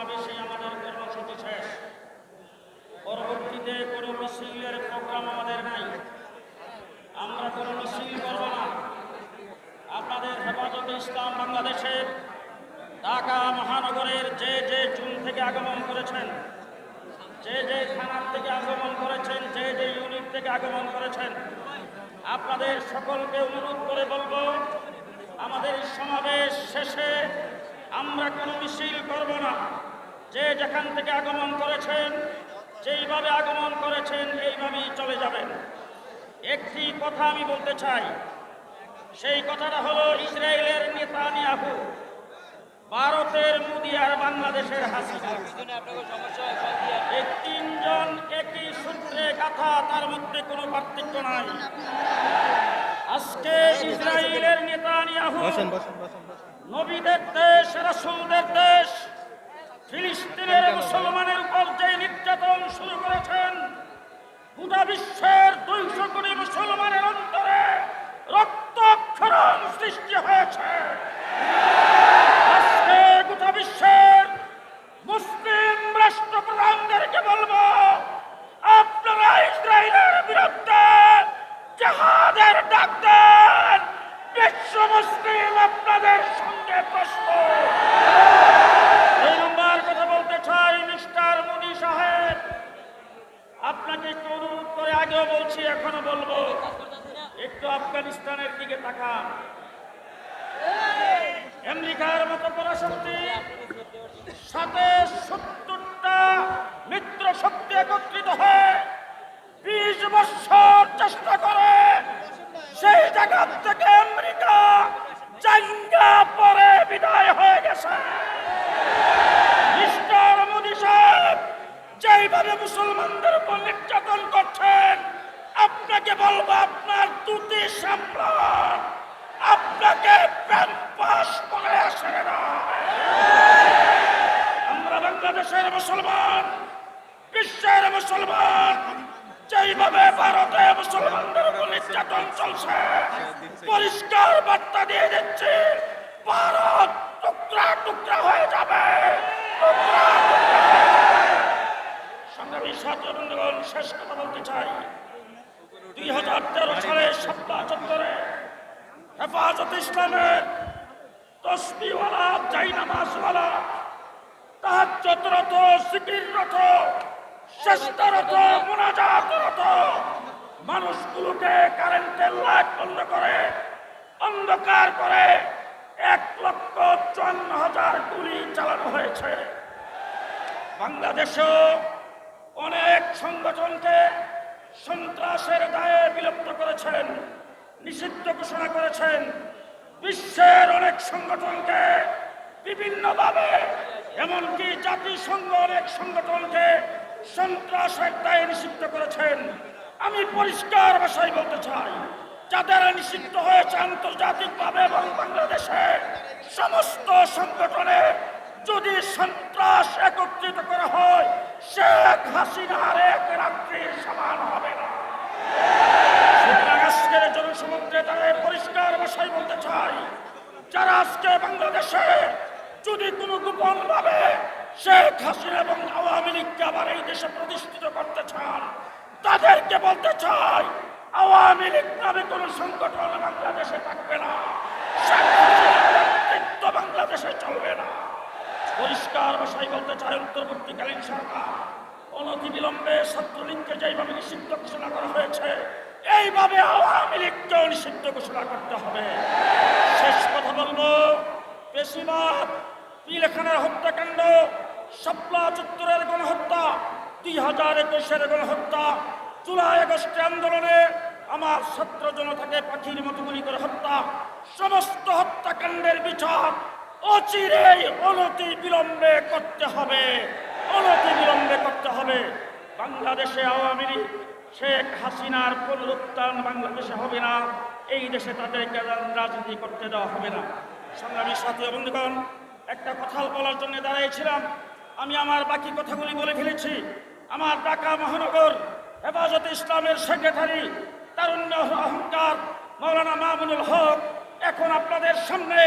সমাবেশে আমাদের কর্মসূচি শেষ। পরবর্তীতে কোনো মিছিলের প্রোগ্রাম আমাদের নাই। আমরা কোনো মিছিল করব না। আপনাদের হেফাজতে ইসলাম বাংলাদেশের ঢাকা মহানগরের যে যে জুন থেকে আগমন করেছেন, যে যে থানার থেকে আগমন করেছেন, যে যে ইউনিট থেকে আগমন করেছেন, আপনাদের সকলকে অনুরোধ করে বলব, আমাদের সমাবেশ শেষে আমরা কোনো মিছিল করব না। যে যেখান থেকে আগমন করেছেন যেইভাবে আগমন করেছেন এইভাবেই চলে যাবেন। একটি কথা আমি বলতে চাই। সেই কথাটা হলো ইসরায়েলের নেতানিয়াহু ভারতের মোদি আর বাংলাদেশের হাসিনা। এই তিনজন একই সূত্রে কথা তার মধ্যে কোনো পার্থক্য নাই। আজকে ইসরায়েলের নেতানিয়াহু বসেন বসেন নবীদের দেশ রাসূলদের দেশ ফিলিস্তিনের মুসলমানের উপর যে নির্যাতন শুরু করেছেন। গোটা বিশ্বের দুইশো কোটি মুসলমানের অন্তরে রক্তক্ষরণ সৃষ্টি হয়েছে। আজকে গোটা বিশ্বের মুসলিম রাষ্ট্রপ্রধানদেরকে বলব, আপনারা ইসরায়েলের বিরুদ্ধে জাহাদের ডাক দেন। বিশ্ব মুসলিম আপনাদের সঙ্গে প্রস্তুত আপনাকে একটু অনুরোধ করে আগেও বলছি, এখনও বলব, একটু আফগানিস্তানের দিকে তাকান। আমেরিকার মতো পরাশক্তি সাথে সত্তরটা মিত্র শক্তি একত্রিত হয়ে বিশ বছর চেষ্টা করে সেই জায়গা থেকে যেইভাবে মুসলমানদের উপর নির্যাতন করছেন। আপনাকে বলব, আপনার দুটি সাম্রাট আপনাকে প্যাম্পাস করে আসে না। আমরা বাংলাদেশের মুসলমান, বিশ্বের মুসলমান, যেইভাবে ভারতে মুসলমানদের উপর নির্যাতন চলছে, পরিষ্কার বার্তা দিয়ে দিচ্ছি, ভারত টুকরা টুকরা হয়ে যাবে টুকরা টুকরা হয়ে যাবে। সংগ্রামী ছাত্র বন্ধুগণ শেষ কথা বলতে চাই দুই হাজার তেরো সালে সপ্তাহ চত্বরে হেফাজত ইসলামের তসবিওয়ালা জাইনামাজওয়ালা তাহাজ্জতরত জিকিররত চেষ্টারত মোনাজাতরত মানুষগুলোকে কারেন্টের লাইট বন্ধ করে, অন্ধকার করে এক লক্ষ চুয়ান্ন হাজার গুলি চালানো হয়েছে। বাংলাদেশেও অনেক সংগঠনকে সন্ত্রাসের দায়ে বিলুপ্ত করেছেন, নিষিদ্ধ ঘোষণা করেছেন বিশ্বের অনেক সংগঠনকে বিভিন্নভাবে, এমনকি জাতিসংঘ অনেক সংগঠনকে সন্ত্রাস দায়ে নিষিদ্ধ করেছেন। আমি পরিষ্কার ভাষায় বলতে চাই, যাদের নিষিদ্ধ হয়েছে আন্তর্জাতিকভাবে এবং বাংলাদেশে, সমস্ত সংগঠনে যদি সন্ত্রাস একত্রিত করা হয়, শেখ হাসিনার এক রাত্রির সমান হবে না। আজকের জনসমুদ্রে দাঁড়িয়ে পরিষ্কার যারা আজকে বাংলাদেশে যদি কোনো গোপন ভাবে শেখ হাসিনা এবং আওয়ামী লীগকে আবার এই দেশে প্রতিষ্ঠিত করতে চান, তাদেরকে বলতে চাই, আওয়ামী লীগ নামে কোনো সংগঠন বাংলাদেশে থাকবে না। নেতৃত্ব বাংলাদেশে চলবে না। পরিষ্কার ভাষায় বলতে চাই, অন্তর্বর্তীকালীন সরকার, অনতিবিলম্বে ছাত্রলীগকে যেভাবে নিষিদ্ধ ঘোষণা করা হয়েছে, এইভাবে আওয়ামী লীগকেও নিষিদ্ধ ঘোষণা করতে হবে। বেশিরভাগ পিলেখানার হত্যাকাণ্ড, শাপলা চত্বরের গণহত্যা দুই হাজার একুশের গণহত্যা, জুলাই আগস্টে আন্দোলনে আমার ছাত্র জনতাকে পাখির মতো গুলি করে হত্যা, সমস্ত হত্যাকাণ্ডের বিচার অচিরেই অনতি বিলম্বে করতে হবে, অনতি বিলম্বে করতে হবে। বাংলাদেশে আওয়ামী লীগ, শেখ হাসিনার পুনরুত্থান বাংলাদেশে হবে না, এই দেশে তাদেরকে রাজ- রাজনীতি করতে দেওয়া হবে না। সংগ্রামী সাথী বন্ধুগণ, একটা কথা বলার জন্য দাঁড়িয়েছিলাম। আমি আমার বাকি কথাগুলি বলে ফেলেছি। আমার ঢাকা মহানগর হেফাজত ইসলামের সেক্রেটারি তারুণ্য অহংকার মৌলানা মামুনুল হক এখন আপনাদের সামনে